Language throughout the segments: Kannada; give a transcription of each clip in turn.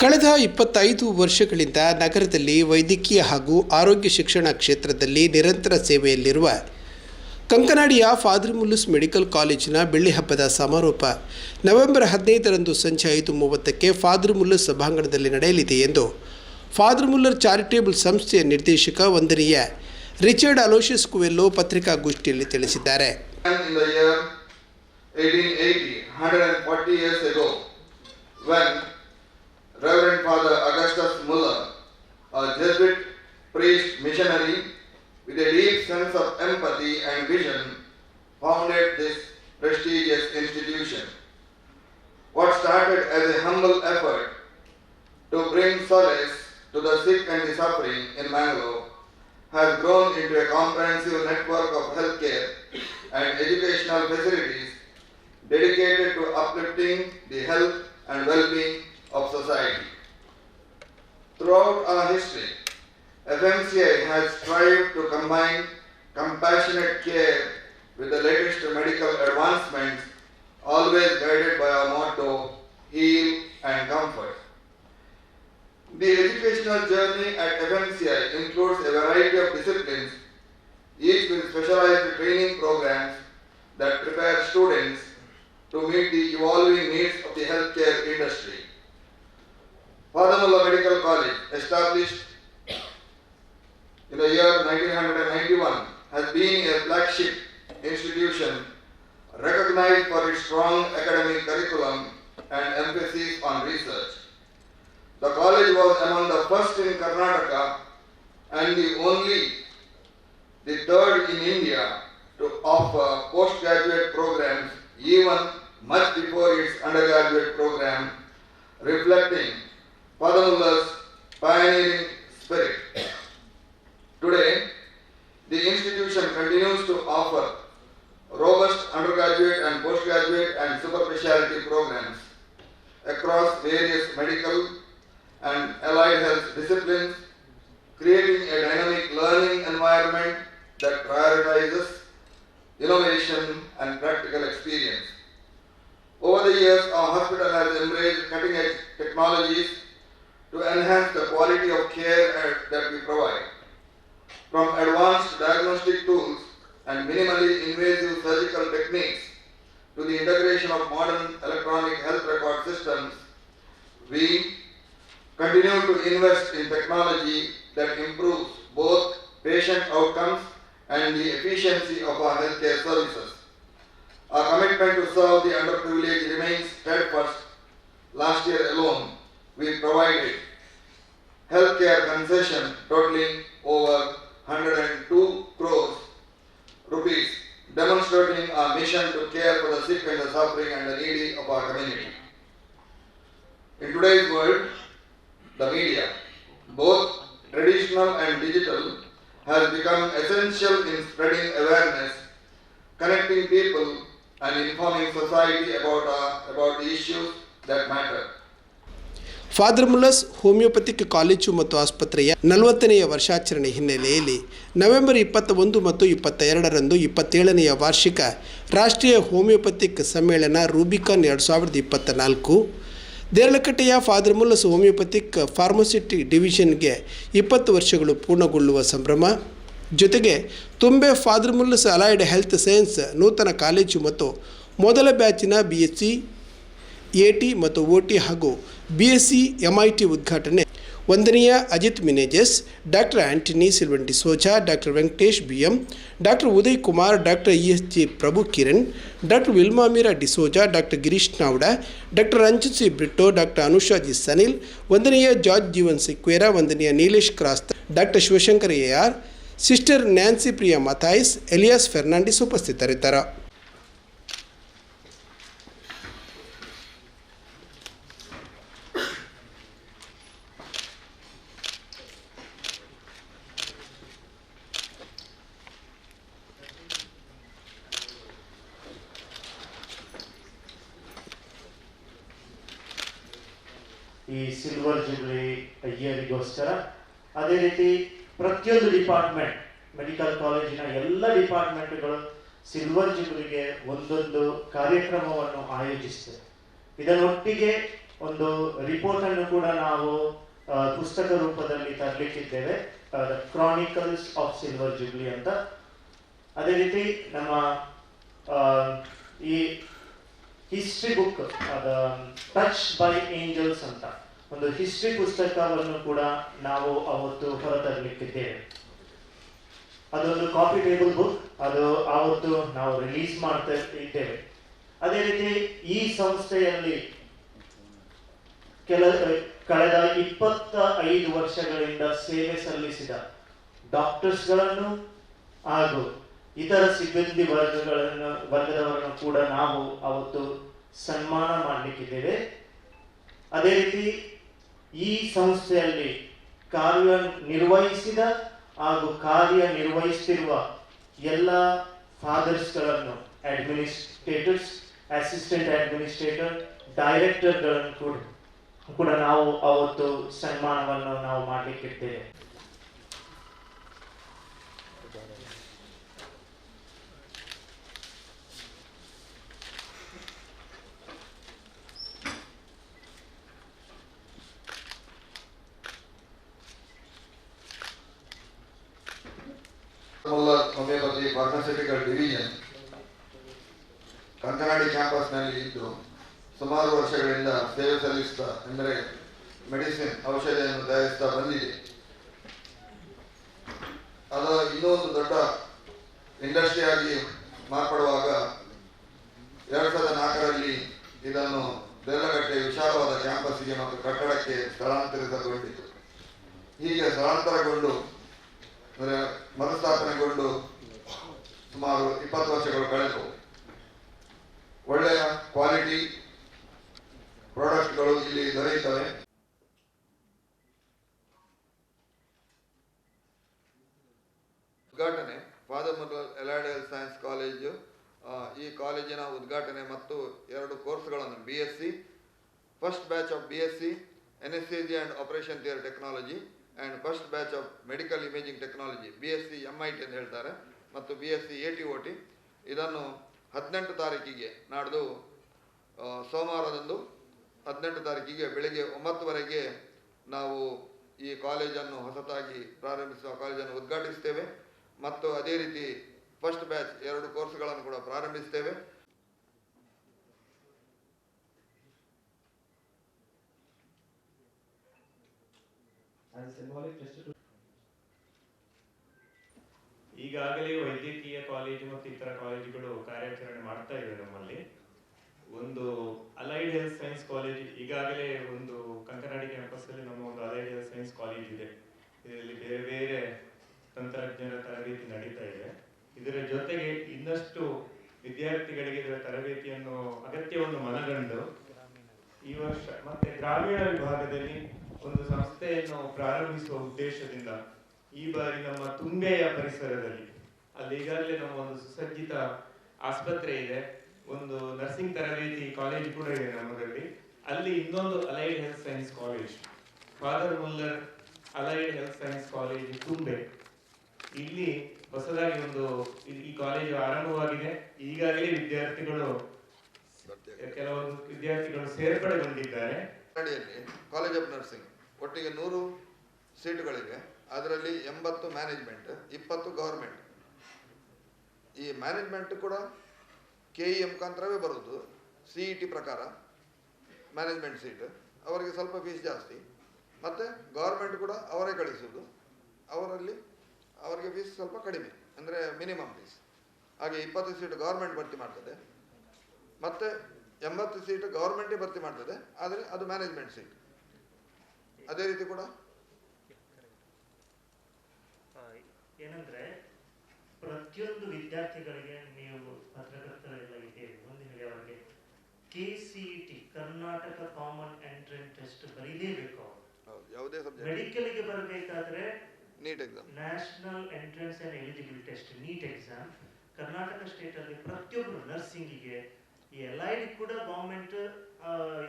ಕಳೆದ ಇಪ್ಪತ್ತೈದು ವರ್ಷಗಳಿಂದ ನಗರದಲ್ಲಿ ವೈದ್ಯಕೀಯ ಹಾಗೂ ಆರೋಗ್ಯ ಶಿಕ್ಷಣ ಕ್ಷೇತ್ರದಲ್ಲಿ ನಿರಂತರ ಸೇವೆಯಲ್ಲಿರುವ ಕಂಕನಾಡಿಯ ಫಾದರ್ ಮುಲ್ಲುಸ್ ಮೆಡಿಕಲ್ ಕಾಲೇಜಿನ ಬೆಳ್ಳಿ ಹಬ್ಬದ ಸಮಾರೋಪ ನವೆಂಬರ್ ಹದಿನೈದರಂದು ಸಂಜೆ ಐದು ಮೂವತ್ತಕ್ಕೆ ಫಾದರ್ ಮುಲ್ಲಸ್ ಸಭಾಂಗಣದಲ್ಲಿ ನಡೆಯಲಿದೆ ಎಂದು ಫಾದರ್ ಮುಲ್ಲರ್ ಚಾರಿಟೇಬಲ್ ಸಂಸ್ಥೆಯ ನಿರ್ದೇಶಕ ವಂದನೀಯ ರಿಚರ್ಡ್ ಅಲೋಷಿಯಸ್ ಕುವೆಲ್ಲೋ ಪತ್ರಿಕಾಗೋಷ್ಠಿಯಲ್ಲಿ ತಿಳಿಸಿದ್ದಾರೆ. In the year 1880, 140 years ago, when Reverend Father Augustus Muller, a Jesuit priest missionary with a deep sense of empathy and vision, founded this prestigious institution. What started as a humble effort to bring solace to the sick and the suffering in Mangalore has grown into a comprehensive network of healthcare and educational facilities dedicated to uplifting the health and well-being of society. Throughout our history, FMCI has strived to combine compassionate care with the latest medical advancements, always guided by our motto, heal and comfort. The educational journey at FMCI includes a variety of disciplines, each with specialized training programs that prepare students to meet the evolving needs of the healthcare industry. Father Medical College, established in the year 1991, has been a flagship institution recognized for its strong academic curriculum and emphasis on research. The college was among the first in Karnataka and the only, the third in India to offer postgraduate programs even much before its undergraduate program, reflecting Padamula's pioneering spirit. Today, the institution continues to offer robust undergraduate and postgraduate and super specialty programs across various medical and allied health disciplines, creating a dynamic learning environment that prioritizes innovation and practical experience. Over the years, our hospital has embraced cutting edge technologies to enhance the quality of care that we provide. From advanced diagnostic tools and minimally invasive surgical techniques to the integration of modern electronic health record systems, we continue to invest in technology that improves both patient outcomes and the efficiency of our healthcare services. Our commitment to serve the underprivileged remains steadfast. Last year alone, we provided healthcare concession totaling over 102 crores rupees, demonstrating our mission to care for the sick and the suffering and the needy of our community. In today's world, the media, both traditional and digital, has become essential in spreading awareness, connecting people, and informing society about, our, about the issues that matter. Father Muller's homeopathic college ಮತ್ತು ಆಸ್ಪತ್ರೆಯ ನಲವತ್ತನೆಯ ವರ್ಷಾಚರಣೆ ಹಿನ್ನೆಲೆಯಲ್ಲಿ ನವೆಂಬರ್ ಇಪ್ಪತ್ತ ಒಂದು ಮತ್ತು ಇಪ್ಪತ್ತ ಎರಡರಂದು ಇಪ್ಪತ್ತೇಳನೆಯ ವಾರ್ಷಿಕ ರಾಷ್ಟ್ರೀಯ ಹೋಮಿಯೋಪತಿಕ್ ಸಮ್ಮೇಳನ ರೂಬಿಕಾನ್ ಎರಡು ಸಾವಿರದ ಇಪ್ಪತ್ತ ನಾಲ್ಕು ದೇರಳಕಟ್ಟೆಯ ಫಾದರ್ ಮುಲ್ಲಸ್ ಹೋಮಿಯೋಪತಿಕ್ ಫಾರ್ಮಸಿಟಿ ಡಿವಿಷನ್ಗೆ ಇಪ್ಪತ್ತು ವರ್ಷಗಳು ಪೂರ್ಣಗೊಳ್ಳುವ ಸಂಭ್ರಮ. ಜೊತೆಗೆ Thumbe father Muller's allied health science ನೂತನ ಕಾಲೇಜು ಮತ್ತು ಮೊದಲ ಬ್ಯಾಚಿನ B S C, A T ಮತ್ತು ಒ ಟಿ ಹಾಗೂ B S C M I T ಉದ್ಘಾಟನೆ. ವಂದನೀಯ Ajith Menezes, doctor Antony Sylvan D'Souza doctor Venkatesh B M doctor Uday Kumar, doctor E S G Prabhu Kiran, doctor Wilma Meera D'Souza doctor Girish Navada, doctor Ranjith C Britto, doctor Anusha G Sanil, ವಂದನೀಯ George Jeevan Sequeira, ವಂದನೀಯ Nilesh Crasta, doctor Shivashankar A R, sister Nancy Priya Mathias, Elias Fernandes ಉಪಸ್ಥಿತರಿದ್ದರು. ಈ ಸಿಲ್ವರ್ ಜುಬ್ಲಿ ಇಯರಿಗೋಸ್ಕರ ಅದೇ ರೀತಿ ಪ್ರತಿಯೊಂದು ಡಿಪಾರ್ಟ್ಮೆಂಟ್ ಮೆಡಿಕಲ್ ಕಾಲೇಜಿನ ಎಲ್ಲ ಡಿಪಾರ್ಟ್ಮೆಂಟ್ಗಳು ಸಿಲ್ವರ್ ಜುಬ್ಲಿಗೆ ಒಂದೊಂದು ಕಾರ್ಯಕ್ರಮವನ್ನು ಆಯೋಜಿಸ್ತದೆ ಇದನ್ನೊಟ್ಟಿಗೆ ಒಂದು ರಿಪೋರ್ಟ್ ಅನ್ನು ಕೂಡ ನಾವು ಪುಸ್ತಕ ರೂಪದಲ್ಲಿ ತರಲಿಕ್ಕಿದ್ದೇವೆ ಕ್ರಾನಿಕಲ್ಸ್ ಆಫ್ ಸಿಲ್ವರ್ ಜುಬ್ಲಿ ಅಂತ. ಅದೇ ರೀತಿ ನಮ್ಮ ಈ ಹಿಸ್ಟ್ರಿ ಬುಕ್ ಅದ ಟಚ್ ಬೈ ಏಂಜಲ್ಸ್ ಅಂತ. ಒಂದು ಹಿಸ್ಟ್ರಿ ಪುಸ್ತಕವನ್ನು ಕೂಡ ನಾವು ಅವತ್ತು ಹೊರತರಲಿಕ್ಕಿದ್ದೇವೆ. ಅದೊಂದು ಕಾಪಿ ಟೇಬಲ್ ಬುಕ್ ಅದು ಆವತ್ತು ನಾವು ರಿಲೀಸ್ ಮಾಡ್ತಾ ಇದ್ದೇವೆ. ಅದೇ ರೀತಿ ಈ ಸಂಸ್ಥೆಯಲ್ಲಿ ಕೆಲ ಕಳೆದ ಇಪ್ಪತ್ತ ಐದು ವರ್ಷಗಳಿಂದ ಸೇವೆ ಸಲ್ಲಿಸಿದ ಡಾಕ್ಟರ್ಸ್ಗಳನ್ನು ಹಾಗೂ ಇತರ ಸಿಬ್ಬಂದಿ ವರ್ಗಗಳನ್ನು ವರ್ಗದವರನ್ನು ಕೂಡ ನಾವು ಅವತ್ತು ಸನ್ಮಾನ ಮಾಡಲಿಕ್ಕಿದ್ದೇವೆ. ಅದೇ ರೀತಿ ಈ ಸಂಸ್ಥೆಯಲ್ಲಿ ಕಾರ್ಯ ನಿರ್ವಹಿಸಿದ ಹಾಗೂ ಕಾರ್ಯ ನಿರ್ವಹಿಸುತ್ತಿರುವ ಎಲ್ಲ ಫಾದರ್ಸ್ಗಳನ್ನು ಅಡ್ಮಿನಿಸ್ಟ್ರೇಟರ್ಸ್ ಅಸಿಸ್ಟೆಂಟ್ ಅಡ್ಮಿನಿಸ್ಟ್ರೇಟರ್ ಡೈರೆಕ್ಟರ್ಗಳನ್ನು ಕೂಡ ಕೂಡ ನಾವು ಅವತ್ತು ಸನ್ಮಾನವನ್ನು ನಾವು ಮಾಡಲಿಕ್ಕಿದ್ದೇವೆ. Mullah ಫಾರ್ಮಸ್ಯೂಟಿಕಲ್ ಡಿವಿಷನ್ ಕಂಕನಾಡಿ ಕ್ಯಾಂಪಸ್ನಲ್ಲಿ ಇದ್ದು ಸುಮಾರು ವರ್ಷಗಳಿಂದ ಸೇವೆ ಸಲ್ಲಿಸ್ತಾ, ಅಂದರೆ ಮೆಡಿಸಿನ್ ಔಷಧಿಯನ್ನು ತಯಾರಿಸ್ತಾ ಬಂದಿದೆ. ಅದು ಇನ್ನೂ ಒಂದು ದೊಡ್ಡ ಇಂಡಸ್ಟ್ರಿಯಾಗಿ ಮಾರ್ಪಡುವಾಗ ಎರಡು ಸಾವಿರದ ನಾಲ್ಕರಲ್ಲಿ ಇದನ್ನು ದೇಲಗಟ್ಟೆ ವಿಶಾಲವಾದ ಕ್ಯಾಂಪಸ್ಗೆ ಮತ್ತು ಕಟ್ಟಡಕ್ಕೆ ಸ್ಥಳಾಂತರಿತಗೊಂಡಿತು ಹೀಗೆ ಸ್ಥಳಾಂತರಗೊಂಡು ಅಂದರೆ ಮರುಸ್ಥಾಪನೆಗೊಂಡು ಸುಮಾರು ಇಪ್ಪತ್ತು ವರ್ಷಗಳು ಕಳೆದು ಒಳ್ಳೆಯ ಕ್ವಾಲಿಟಿ ಪ್ರಾಡಕ್ಟ್ಗಳು ಇಲ್ಲಿ ದೊರೆಯುತ್ತವೆ. ಉದ್ಘಾಟನೆ father Muller allied health science college ಈ ಕಾಲೇಜಿನ ಉದ್ಘಾಟನೆ ಮತ್ತು ಎರಡು ಕೋರ್ಸ್ಗಳನ್ನು B S C first batch of B S C N S C and operation theatre technology and first batch of medical imaging technology B S C M I T ಅಂತ ಹೇಳ್ತಾರೆ. ಮತ್ತು B S C A T O T ಇದನ್ನು ಹದಿನೆಂಟು ತಾರೀಕಿಗೆ ನಾಡ್ದು ಸೋಮವಾರದಂದು ಹದಿನೆಂಟು ತಾರೀಕಿಗೆ ಬೆಳಿಗ್ಗೆ ಒಂಬತ್ತುವರೆಗೆ ನಾವು ಈ ಕಾಲೇಜನ್ನು ಹೊಸತಾಗಿ ಪ್ರಾರಂಭಿಸುವ ಕಾಲೇಜನ್ನು ಉದ್ಘಾಟಿಸ್ತೇವೆ. ಮತ್ತು ಅದೇ ರೀತಿ ಫಸ್ಟ್ ಬ್ಯಾಚ್ ಎರಡು ಕೋರ್ಸ್ಗಳನ್ನು ಕೂಡ ಪ್ರಾರಂಭಿಸ್ತೇವೆ. ಈಗಾಗಲೇ ವೈದ್ಯಕೀಯ ಕಾಲೇಜು ಮತ್ತು ಇತರ ಕಾಲೇಜುಗಳು ಕಾರ್ಯಾಚರಣೆ ಮಾಡ್ತಾ ಇವೆ ನಮ್ಮಲ್ಲಿ. ಒಂದು ಅಲೈಡ್ ಹೆಲ್ತ್ ಸೈನ್ಸ್ ಕಾಲೇಜ್ ಈಗಾಗಲೇ ಒಂದು ಕಂಕನಾಡಿ ಕ್ಯಾಂಪಸ್ ಅಲ್ಲಿ ನಮ್ಮ ಒಂದು ಅಲೈಡ್ ಹೆಲ್ತ್ ಸೈನ್ಸ್ ಕಾಲೇಜ್ ಇದೆ. ಇದರಲ್ಲಿ ಬೇರೆ ಬೇರೆ ತಂತ್ರಜ್ಞರ ತರಬೇತಿ ನಡೀತಾ ಇದೆ. ಇದರ ಜೊತೆಗೆ ಇನ್ನಷ್ಟು ವಿದ್ಯಾರ್ಥಿಗಳಿಗೆ ಇದರ ತರಬೇತಿಯನ್ನು ಅಗತ್ಯವನ್ನು ಮನಗಂಡು ಈ ವರ್ಷ ಮತ್ತೆ ಗ್ರಾಮೀಣ ವಿಭಾಗದಲ್ಲಿ ಒಂದು ಸಂಸ್ಥೆಯನ್ನು ಪ್ರಾರಂಭಿಸುವ ಉದ್ದೇಶದಿಂದ ಈ ಬಾರಿ ನಮ್ಮ ತುಂಬೆಯ ಪರಿಸರದಲ್ಲಿ ಅಲ್ಲಿ ಈಗಾಗಲೇ ನಮ್ಮ ಒಂದು ಸುಸಜ್ಜಿತ ಆಸ್ಪತ್ರೆ ಇದೆ ಒಂದು ನರ್ಸಿಂಗ್ ತರಬೇತಿ ಕಾಲೇಜ್ ಕೂಡ ಇದೆ ನಮ್ಮದಲ್ಲಿ ಅಲ್ಲಿ ಇನ್ನೊಂದು allied health science college father Muller allied health science college Thumbe ಇಲ್ಲಿ ಹೊಸದಾಗಿ ಒಂದು ಈ- ಕಾಲೇಜು ಆರಂಭವಾಗಿದೆ. ಈಗಾಗಲೇ ವಿದ್ಯಾರ್ಥಿಗಳು ಕೆಲವೊಂದು ವಿದ್ಯಾರ್ಥಿಗಳು ಸೇರ್ಪಡೆಗೊಂಡಿದ್ದಾರೆ. ಕಾಲೇಜ್ ಆಫ್ ನರ್ಸಿಂಗ್ ಒಟ್ಟಿಗೆ ನೂರು ಸೀಟುಗಳಿವೆ. ಅದರಲ್ಲಿ ಎಂಬತ್ತು ಮ್ಯಾನೇಜ್ಮೆಂಟ್ ಇಪ್ಪತ್ತು ಗೌರ್ಮೆಂಟ್ ಈ ಮ್ಯಾನೇಜ್ಮೆಂಟ್ ಕೂಡ ಕೆ ಇ ಎಂ ಮುಖಾಂತರವೇ ಬರುವುದು. ಸಿ ಇ ಟಿ ಪ್ರಕಾರ ಮ್ಯಾನೇಜ್ಮೆಂಟ್ ಸೀಟ್ ಅವರಿಗೆ ಸ್ವಲ್ಪ ಫೀಸ್ ಜಾಸ್ತಿ. ಮತ್ತು ಗೌರ್ಮೆಂಟ್ ಕೂಡ ಅವರೇ ಕಳಿಸೋದು ಅವರಲ್ಲಿ ಅವರಿಗೆ ಫೀಸ್ ಸ್ವಲ್ಪ ಕಡಿಮೆ. ಅಂದರೆ ಮಿನಿಮಮ್ ಫೀಸ್ ಹಾಗೆ ಇಪ್ಪತ್ತು ಸೀಟ್ ಗೌರ್ಮೆಂಟ್ ಭರ್ತಿ ಮಾಡ್ತದೆ. ಮತ್ತು ಎಂಬತ್ತು ಸೀಟ್ ಗೌರ್ಮೆಂಟೇ ಭರ್ತಿ ಮಾಡ್ತದೆ. ಆದರೆ ಅದು ಮ್ಯಾನೇಜ್ಮೆಂಟ್ ಸೀಟ್ ಅದೇ ರೀತಿ ಕೂಡ? ಏನಂದ್ರೆ ಪ್ರತಿಯೊಂದು ವಿದ್ಯಾರ್ಥಿಗಳಿಗೆ ನೀವು ಪತ್ರಕರ್ತರೆಲ್ಲ ಇದೆ ಹೇಳಿ ಅವರಿಗೆ K C T Karnataka common entrance test ಬರೀಲೇಬೇಕು ಅವರು. ಯಾವುದೇ ಸಬ್ಜೆಕ್ಟ್ ಮೆಡಿಕಲ್ಗೆ ಬರಬೇಕಾದ್ರೆ NEET exam national entrance and eligibility test NEET exam Karnataka state ಅಲ್ಲಿ ಪ್ರತಿಯೊಬ್ಬರು ನರ್ಸಿಂಗಿಗೆ ಈ ಎಲ್ ಕೂಡ ಗೌರ್ಮೆಂಟ್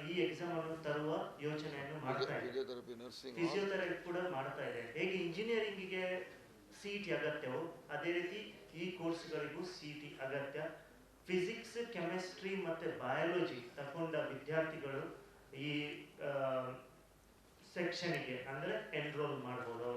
ಈ ಎಕ್ಸಾಮ್ ಅನ್ನು ತರುವ ಯೋಚನೆಯನ್ನು ಮಾಡ್ತಾ ಇದೆ. ಫಿಸಿಯೋಥೆರಪಿ ಕೂಡ ಮಾಡ್ತಾ ಇದೆ. ಹೇಗೆ ಇಂಜಿನಿಯರಿಂಗಿಗೆ ಸಿ ಟಿ ಅಗತ್ಯವೋ ಅದೇ ರೀತಿ ಈ ಕೋರ್ಸ್ಗಳಿಗೂ ಸಿ ಟಿ ಅಗತ್ಯ. ಫಿಸಿಕ್ಸ್ ಕೆಮಿಸ್ಟ್ರಿ ಮತ್ತೆ ಬಯಾಲಜಿ ತಗೊಂಡ ವಿದ್ಯಾರ್ಥಿಗಳು ಈ ಸೆಕ್ಷನ್ಗೆ ಅಂದ್ರೆ ಎನ್ರೋಲ್ ಮಾಡ್ಬೋದು.